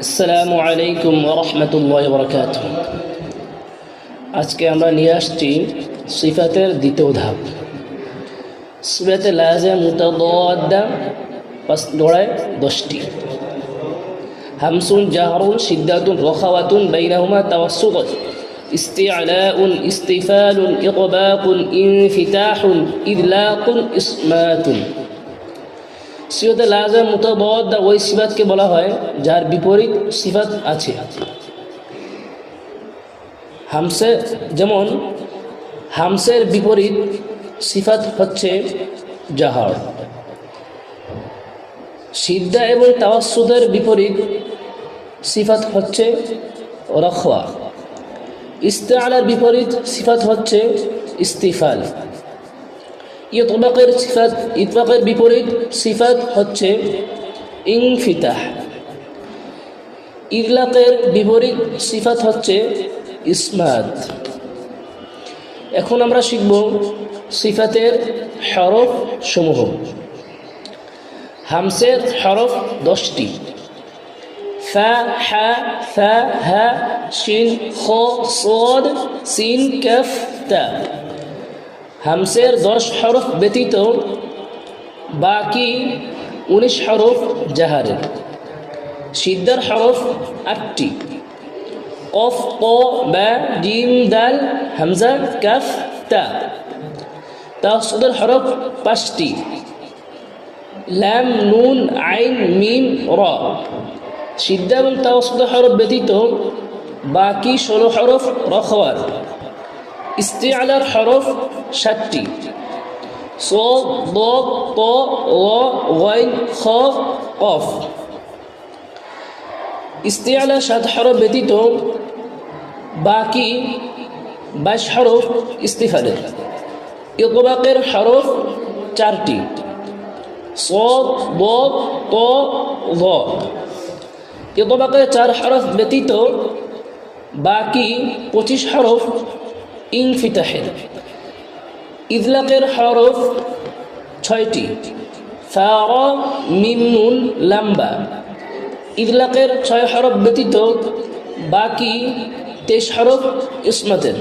আসসালামু আলাইকুম রহমতুল্লাহ বরকাত আজকে আমরা নিয়ে আসছি সিফাতের দ্বিতীয় ধাপ সিফাতে লাজে মুতাদা পাঁচ দোড়ায় দশটি হামসুন জাহরুন সিদ্দাতুন রখাওয়াতুন বাইনাহুমা তাওয়াসুত استعلاء استفال إطباق انفتاح إذلاق إصمات সিফাতে লাজম মুতাবদ ওই সিফাতকে বলা হয়, যার বিপরীত সিফাত আছে। হামসে, যেমন, হামসের বিপরীত সিফাত হচ্ছে জাহার। সিদ্ধা এবং তাওয়াসুদের বিপরীত সিফাত হচ্ছে রখওয়া। ইস্তেআলার বিপরীত সিফাত হচ্ছে ইস্তিফাল। ইতবাকের সিফাত, ইতবাকের বিপরীত সিফাত হচ্ছে ইনফিতাহ। ইগলাকের বিপরীত সিফাত হচ্ছে ইসমাত। এখন আমরা শিখব সিফাতের হরফ সমূহ। হামসের হরফ দশটি। ফা, হা ফা, হা, শিন, খ সিন, কফ, তা। হামসের দশ হরফ ব্যতীত বাকি উনিশ হরফ জাহারের সিদ্ধার হরফ আটটি। কফ, ক, বা, ডিম, দাল, হামজা, কাফ, তা। তাসুদের হরফ পাঁচটি। ল্যাম নুন, আইন, মিম, র। সিদ্ধা এবং তাওসুদের হরফ ব্যতীত বাকি ষোলো হরফ রখওয়ার। ইস্তেআলার হরফ ষাটটি। সো দ ওয়াইন, খ সাত হরফ ব্যতীত বাকি বাইশ হরফ ইস্তিফালের ইকবাকের হরফ চারটি। সদ ল ইকবাকের চার হরফ ব্যতীত বাকি পঁচিশ হরফ ইনফিতাহের। ইদলাকের হরফ ছয়টি। ফার মিমনুন লাম্বা। ইদলাকের ছয় হরফ ব্যতীত বাকি তেইশ হরফ ইসমাতের।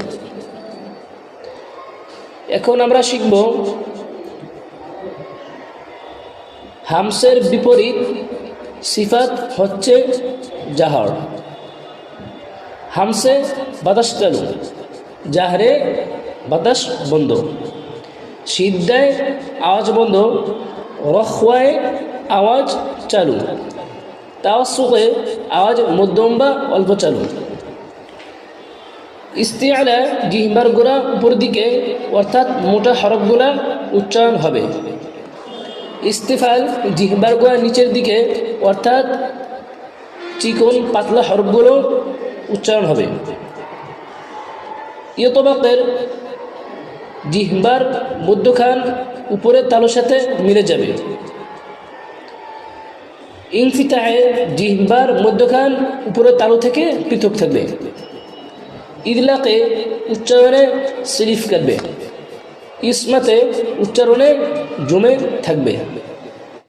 এখন আমরা শিখব হামসের বিপরীত সিফাত হচ্ছে জাহর। হামসে বাতাস চালু। জাহরে বাতাস বন্ধ। সিদ্ধায় আওয়াজ বন্ধ, রখওয়ায় আওয়াজ চালু। তাওয়াসুকে আওয়াজ মধ্যম বা অল্প চালু। ইস্তিয়ালা জিহ্বার গোড়া উপর দিকে, অর্থাৎ মোটা হরফগুলা উচ্চারণ হবে। ইস্তিফাল জিহ্বার গোড়া নিচের দিকে, অর্থাৎ চিকন পাতলা হরফগুলো উচ্চারণ হবে। ইয়তবাকের জিহ্বার মধ্যখান উপরের তালুর সাথে মিলে যাবে। ইনফিতাহে জিহ্বার মধ্যখান উপরের তালু থেকে পৃথক থাকবে। ইদলাকে উচ্চারণে সিরিফ করবে ইসমাতে উচ্চারণে জমে থাকবে।